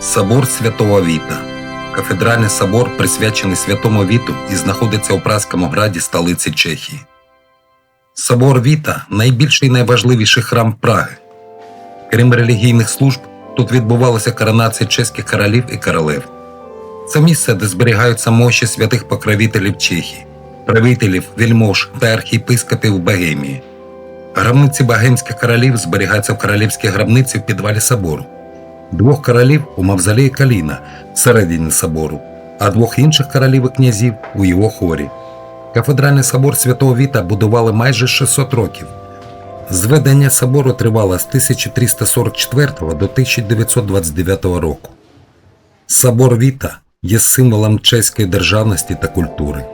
Собор Святого Віта. Кафедральний собор присвячений Святому Віту і знаходиться у Празькому граді столиці Чехії. Собор Віта найбільший і найважливіший храм Праги. Крім релігійних служб, тут відбувалася коронація чеських королів і королев. Це місце, де зберігаються мощі святих покровителів Чехії, правителів, вельмож та архієпископів Богемії. Гробниці богемських королів зберігаються в королівській гробниці в підвалі собору. Двох королів у мавзолеї Каліна всередині собору, а двох інших королів і князів у його хорі. Кафедральний собор Святого Віта будували майже 600 років. Зведення собору тривало з 1344 до 1929 року. Собор Віта є символом чеської державності та культури.